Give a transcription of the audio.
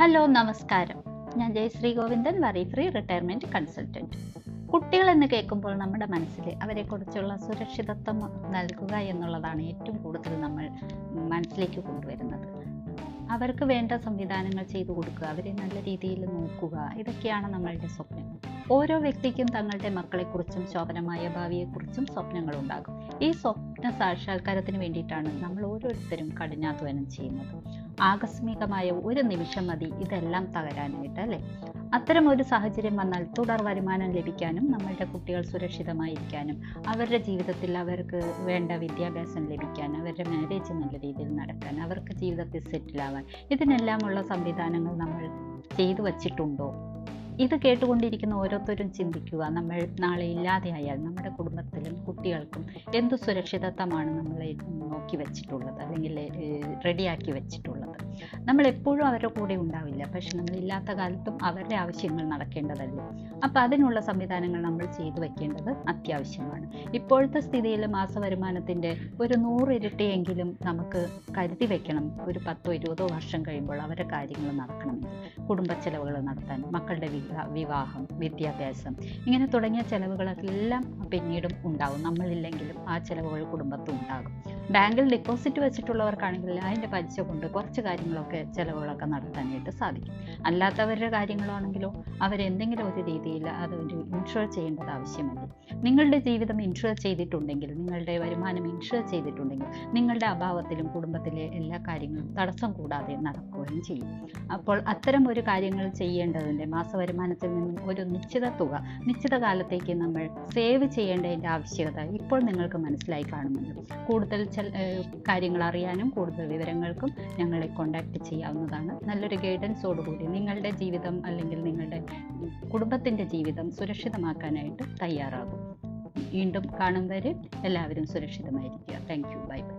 Hello നമസ്കാരം. ഞാൻ Jayashree Govindan worry free retirement consultant. കുട്ടികൾ എന്ന് കേൾക്കുമ്പോൾ നമ്മുടെ മനസ്സിൽ അവരെക്കുറിച്ചുള്ള സുരക്ഷിതത്വം നൽകുക എന്നുള്ളതാണ് ഏറ്റവും കൂടുതൽ നമ്മൾ മനസ്സിലേക്ക് കൊണ്ടുവരുന്നത്. അവർക്ക് വേണ്ട സംവിധാനങ്ങൾ ചെയ്തു കൊടുക്കുക അവരെ നല്ല രീതിയിൽ നോക്കുക ഇതൊക്കെയാണ് നമ്മളുടെ സ്വപ്നം. ഓരോ വ്യക്തിക്കും തങ്ങളുടെ മക്കളെക്കുറിച്ചും ശോഭനമായ ഭാവിയെക്കുറിച്ചും സ്വപ്നങ്ങൾ ഉണ്ടാകും. ഈ സ്വപ്ന സാക്ഷാത്കാരത്തിന് വേണ്ടിയിട്ടാണ് നമ്മൾ ഓരോരുത്തരും കഠിനാധ്വാനം ചെയ്യുന്നത്. ആകസ്മികമായ ഒരു നിമിഷം മതി ഇതെല്ലാം തകരാനായിട്ട് അല്ലേ? അത്തരം ഒരു സാഹചര്യം വന്നാൽ തുടർ വരുമാനം ലഭിക്കാനും നമ്മളുടെ കുട്ടികൾ സുരക്ഷിതമായിരിക്കാനും അവരുടെ ജീവിതത്തിൽ അവർക്ക് വേണ്ട വിദ്യാഭ്യാസം ലഭിക്കാൻ അവരുടെ മാരേജ് നല്ല രീതിയിൽ നടക്കാൻ അവർക്ക് ജീവിതത്തിൽ സെറ്റിലാവാൻ ഇതിനെല്ലാമുള്ള സംവിധാനങ്ങൾ നമ്മൾ ചെയ്തു വച്ചിട്ടുണ്ടോ? ഇത് കേട്ടുകൊണ്ടിരിക്കുന്ന ഓരോരുത്തരും ചിന്തിക്കുക നമ്മൾ നാളെ ഇല്ലാതെയായാൽ നമ്മുടെ കുടുംബത്തിലും കുട്ടികൾക്കും എന്ത് സുരക്ഷിതത്വമാണ് നമ്മൾ നോക്കി വെച്ചിട്ടുള്ളത് അല്ലെങ്കിൽ റെഡിയാക്കി വെച്ചിട്ടുള്ളത്. നമ്മൾ എപ്പോഴും അവരുടെ കൂടെ ഉണ്ടാവില്ല. പക്ഷെ നമ്മൾ ഇല്ലാത്ത കാലത്തും അവരുടെ ആവശ്യങ്ങൾ നടക്കേണ്ടതല്ലേ? അപ്പോൾ അതിനുള്ള സംവിധാനങ്ങൾ നമ്മൾ ചെയ്തു വെക്കേണ്ടത് അത്യാവശ്യമാണ്. ഇപ്പോഴത്തെ സ്ഥിതിയിൽ മാസ വരുമാനത്തിന്റെ ഒരു നൂറ് ഇരട്ടിയെങ്കിലും നമുക്ക് കരുതി വെക്കണം. ഒരു പത്തോ ഇരുപതോ വർഷം കഴിയുമ്പോൾ അവരുടെ കാര്യങ്ങൾ നടക്കണം കുടുംബ ചെലവുകൾ നടത്താൻ മക്കളുടെ വിവാഹം വിദ്യാഭ്യാസം ഇങ്ങനെ തുടങ്ങിയ ചെലവുകളെല്ലാം പിന്നീടും ഉണ്ടാകും നമ്മളില്ലെങ്കിലും ആ ചെലവുകൾ കുടുംബത്തും ഉണ്ടാകും. ബാങ്കിൽ ഡിപ്പോസിറ്റ് വെച്ചിട്ടുള്ളവർക്കാണെങ്കിൽ അതിന്റെ പലിശ കൊണ്ട് കുറച്ച് കാര്യങ്ങളൊക്കെ ചിലവുകളൊക്കെ നടത്താനായിട്ട് സാധിക്കും. അല്ലാത്തവരുടെ കാര്യങ്ങളാണെങ്കിലോ അവരെന്തെങ്കിലും ഒരു രീതിയിൽ അത് ഒരു ഇൻഷുർ ചെയ്യേണ്ടത് ആവശ്യമുണ്ട് നിങ്ങളുടെ ജീവിതം ഇൻഷുർ ചെയ്തിട്ടുണ്ടെങ്കിൽ നിങ്ങളുടെ വരുമാനം ഇൻഷുർ ചെയ്തിട്ടുണ്ടെങ്കിൽ നിങ്ങളുടെ അഭാവത്തിലും കുടുംബത്തിലെ എല്ലാ കാര്യങ്ങളും തടസ്സം കൂടാതെ നടക്കുകയും ചെയ്യും. അപ്പോൾ അത്തരം ഒരു കാര്യങ്ങൾ ചെയ്യേണ്ടതിന്റെ മാസവരുമാനത്തിൽ നിന്നും ഒരു നിശ്ചിത തുക നിശ്ചിത കാലത്തേക്ക് നമ്മൾ സേവ് ചെയ്യേണ്ടതിന്റെ ആവശ്യകത ഇപ്പോൾ നിങ്ങൾക്ക് മനസ്സിലായി കാണുമല്ലോ കൂടുതൽ കാര്യങ്ങൾ അറിയാനും കൂടുതൽ വിവരങ്ങൾക്കും ഞങ്ങളെ കോൺടാക്റ്റ് ചെയ്യാവുന്നതാണ്. നല്ലൊരു ഗൈഡൻസോടുകൂടി നിങ്ങളുടെ ജീവിതം അല്ലെങ്കിൽ നിങ്ങളുടെ കുടുംബത്തിന്റെ ജീവിതം സുരക്ഷിതമാക്കാനായിട്ട് തയ്യാറാകും. വീണ്ടും കാണും വരെ എല്ലാവരും സുരക്ഷിതമായിരിക്കുക. Thank you bye bye